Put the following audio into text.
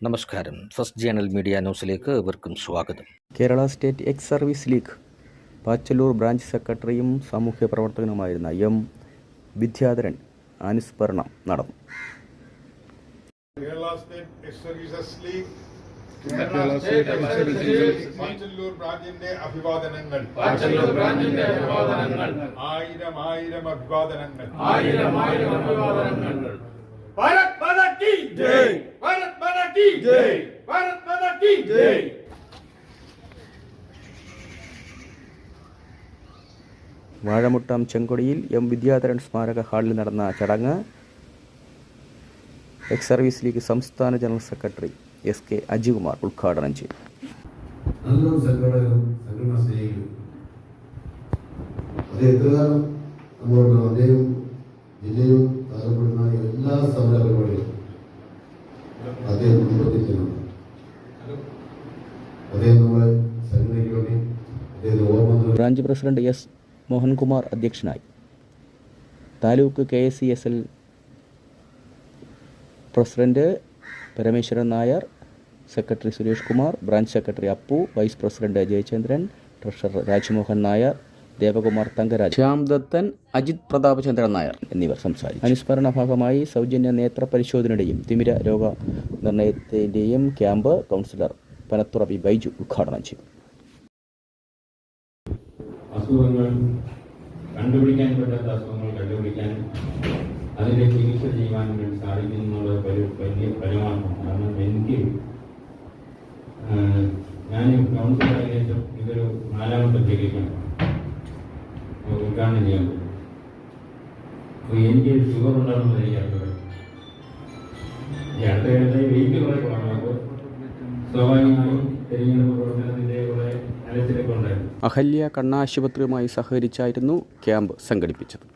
നമസ്കാരം. First journal media ന്യൂസിലേക്ക് ഏവർക്കും സ്വാഗതം. Kerala state ex service league Pachalloor branch സെക്രട്ടറിയും സാമൂഹ്യ പ്രവർത്തകനുമായിരുന്ന എം വിദ്യാധരൻ അനുസ്മരണം നടന്നു. Kerala state ex services league Kerala state ex services league Pachalloor ബ്രാഞ്ചിന്റെ അഭിവാദനങ്ങൾ പാച്ചല്ലൂർ ബ്രാഞ്ചിന്റെ അഭിവാദനങ്ങൾ ആയിരം ആയിരം അഭിവാദനങ്ങൾ. ആയിരം ആയിരം അഭിവാദനങ്ങൾ. ഭാരത് മാതാ കി ജയ്! മാതാ കി ജയ് ഭാരത് മാതാ കി വാഴമുട്ടം ചെങ്കൊടിയിൽ എം വിദ്യാധരൻ സ്മാരക ഹാളിൽ നടന്ന ചടങ്ങ് എക്സ് സർവീസ് ലീഗ് സംസ്ഥാന general secretary S K Ajikumar ഉദ്ഘാടനം ചെയ്തു. നല്ലൊരു സംഘടകരും സംഘടന സ്നേഹിക്കും അത് എത്ര കാലം നമ്മളോട് അദ്ദേഹം ജില്ലയും എല്ലാ സമര പരിപാടികളും അദ്ദേഹം മുൻപത്തിച്ചിട്ടുണ്ട് അദ്ദേഹം നമ്മളെ സംഘടനയ്ക്ക് വേണ്ടി അദ്ദേഹത്തെ ഓർമ്മ ബ്രാഞ്ച് പ്രസിഡന്റ് എസ്. മോഹൻകുമാർ അധ്യക്ഷനായി. Taluk K S C S L president Parameswaran Nair secretary Suresh Kumar branch secretary Appu vice president Jayachandran treasurer Rajmohan Nair Devakumar Thankaraj Shyamdathan Ajith Prathapachandran Nair എന്നിവർ സംസാരിച്ചു. അനുസ്മരണ ഭാഗമായി സൗജന്യ നേത്ര പരിശോധനയുടെയും തിമിര രോഗ നിർണയത്തിന്റെയും ക്യാമ്പ് കൗൺസിലർ പനത്തുറവി ബൈജു ഉദ്ഘാടനം ചെയ്തു. അസുഖങ്ങൾ കണ്ടുപിടിക്കാൻ പറ്റാത്ത അസുഖങ്ങൾ കണ്ടുപിടിക്കാൻ അതിന്റെ ചികിത്സ ചെയ്യാൻ വേണ്ടി സാധിക്കുന്നു എന്നുള്ള ഒരു വലിയ ഫലമാണ് കാരണം എനിക്ക് ഞാൻ ഏകദേശം ഇതൊരു നാലാമത്തെ ചികിത്സയാണ് ഉദ്ഘാടനം ചെയ്യാൻ പോകും അപ്പോൾ എനിക്ക് ഷുഗർ ഉണ്ടാകുന്നത് എനിക്കറിയാം ഞാൻ അദ്ദേഹത്തെ വെയിറ്റ് കുറേ കുറവാണ് അപ്പോൾ സ്വാഭാവികമായും അഹല്യ കണ്ണാശുപത്രിയുമായി സഹകരിച്ചായിരുന്നു ക്യാമ്പ് സംഘടിപ്പിച്ചത്